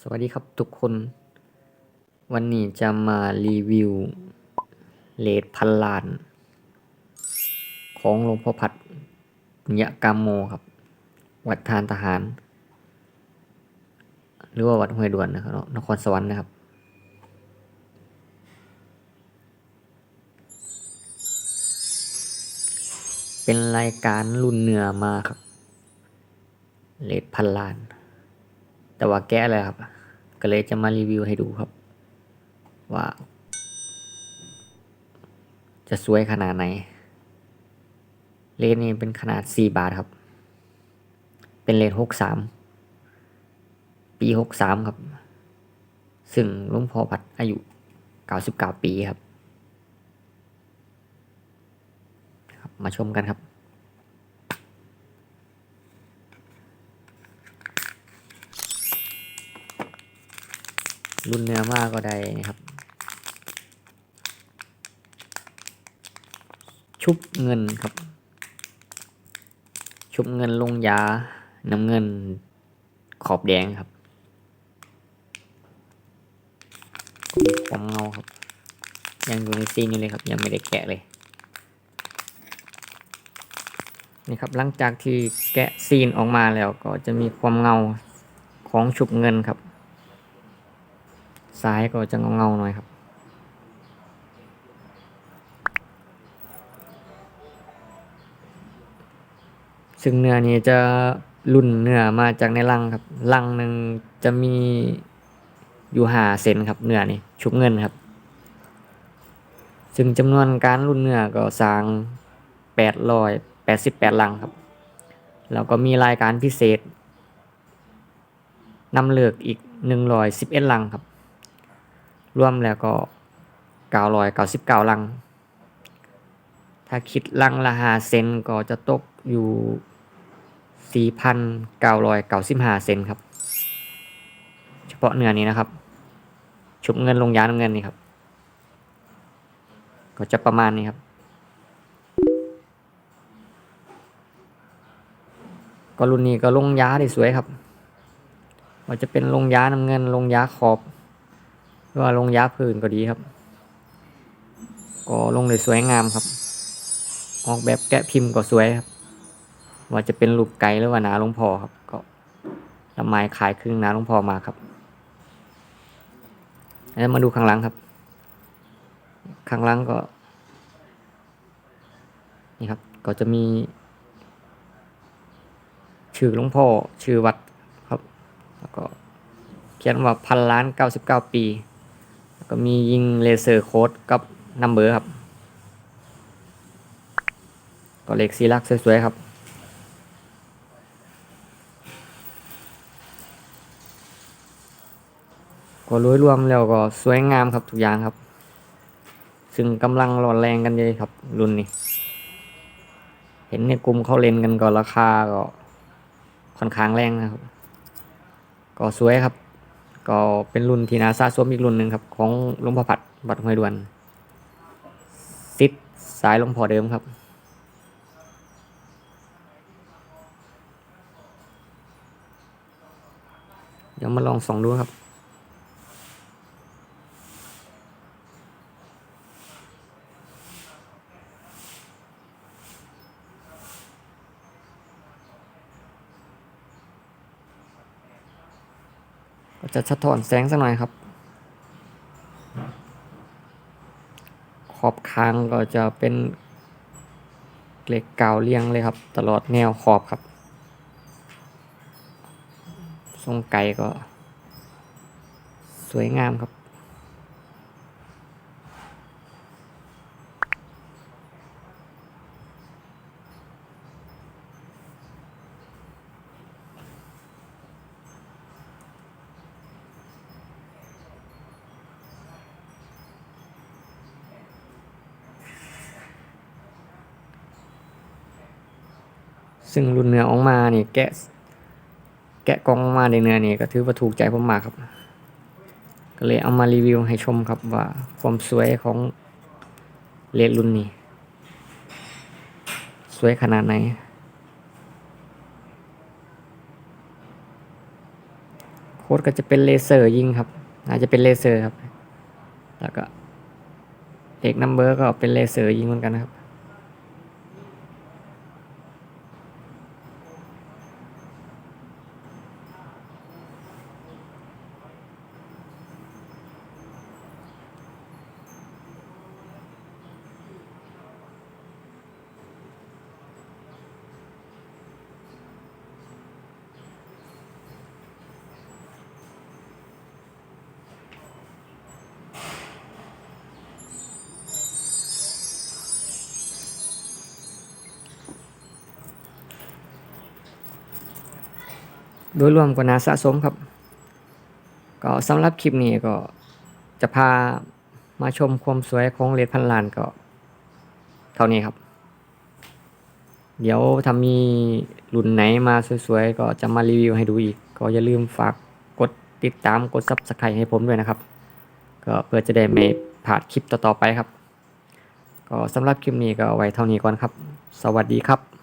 สวัสดีครับทุกคน วันนี้จะมารีวิวเลดพันล้าน ของหลวงพ่อพัดยะกามโมครับ วัดทานทหาร หรือว่าวัดห้วยด่วนนะครับนครสวรรค์นะครับ เป็นรายการรุ่นเนื้อมาครับเลดพันล้าน แต่ว่าแก้เลยครับ ก็เลยจะมารีวิวให้ดูครับ ว่า จะสวยขนาดไหน เลนนี้เป็นขนาด 4 บาทครับ เป็นเลน63 ปี 63 ครับ ซึ่งหลุงพ่อพัดอายุ 99 ปีครับ มาชมกันครับ รุ่นเนื้อมากก็ได้นะครับ ชุบเงินครับ ชุบเงินลงยาน้ำเงินขอบแดงครับความเงาครับ ยังอยู่ในซีนอยู่เลยครับ ยังไม่ได้แกะเลยนี่ครับหลังจากที่แกะซีนออกมาแล้วก็จะมีความเงาของชุบเงินครับ ซ้ายก็จะเงาๆหน่อยครับ ซึ่งเนื้อนี้จะรุ่นเนื้อมาจากในลังครับลังหนึ่งจะมีอยู่หาเซนครับเนื้อนี่ชุบเงินครับ ซึ่งจำนวนการรุ่นเนื้อก็สร้างแปดร้อยแปดสิบแปดลังครับ แล้วก็มีรายการพิเศษนำเลือกอีกหนึ่งร้อยสิบเอ็ดลังครับ รวมแล้วก็เก้าร้อยเก้าสิบเก้าลัง ถ้าคิดลังละหาเซนก็จะตกอยู่สี่พันเก้าร้อยเก้าสิบห้าเซนครับ เฉพาะเนื้อนี้นะครับ ชุบเงินลงยาน้ำเงินนี่ครับ ก็จะประมาณนี้ครับก็รุ่นนี้ก็ลงยาได้สวยครับว่าจะเป็นลงยาน้ำเงินลงยาขอบ ว่าลงยาพื้นก็ดีครับ ก็ลงได้สวยงามครับ ออกแบบแกะพิมพ์ก็สวยครับ ว่าจะเป็นรูปไก่หรือว่านาหลวงพ่อครับ ก็ละไมขายครึ่งนาหลวงพ่อมาครับ แล้วมาดูข้างหลังครับ ข้างหลังก็นี่ครับ ก็จะมี ชื่อหลวงพ่อชื่อวัดครับ แล้วก็เขียนว่าพันล้านเก้าสิบเก้าปี ก็มียิงเลเซอร์โค้ดกับนัมเบอร์ครับ ก็เลขสีลักสวยๆครับก็รวยรวมแล้วก็สวยงามครับทุกอย่างครับ ซึ่งกำลังร้อนแรงกันเลยครับรุ่นนี้ เห็นในกลุ่มเขาเล่นกันก็ราคาก็ค่อนข้างแรงนะครับ ก็สวยครับ ก็เป็นรุ่นที่นาซาสวมอีกรุ่นหนึ่งครับ ของหลวงพ่อผัดบัดห้วยดวนซิดสายหลวงพ่อเดิมครับ เดี๋ยวมาลองส่องดูครับ จะสะท้อนแสงสักหน่อยครับ ขอบคางก็จะเป็นเหล็กกาวเรียงเลยครับ ตลอดแนวขอบครับ ทรงไก่ก็ สวยงามครับ ซึ่งรุ่นเนื้อออกมานี่แกะแกะกองออกมาในเนื้อนี่ก็ถือว่าถูกใจผมมากครับ ก็เลยเอามารีวิวให้ชมครับว่าความสวยของเลดรุ่นนี้ สวยขนาดไหนโค้ดก็จะเป็นเลเซอร์ยิงครับอาจจะเป็นเลเซอร์ครับ แล้วก็เอกนัมเบอร์ก็เป็นเลเซอร์ยิงเหมือนกันนะครับ โดยรวมก็น่าสะสมครับ ก็สำหรับคลิปนี้ก็จะพามาชมความสวยของเลดพันล้านก็ เท่านี้ครับ เดี๋ยวถ้ามีรุ่นไหนมาสวยๆ ก็จะมารีวิวให้ดูอีก ก็อย่าลืมฝากกดติดตามกด Subscribe ให้ผมด้วยนะครับ ก็เพื่อจะได้ไม่พลาดคลิปต่อๆไปครับ ก็สำหรับคลิปนี้ก็ไว้เท่านี้ก่อนครับ สวัสดีครับ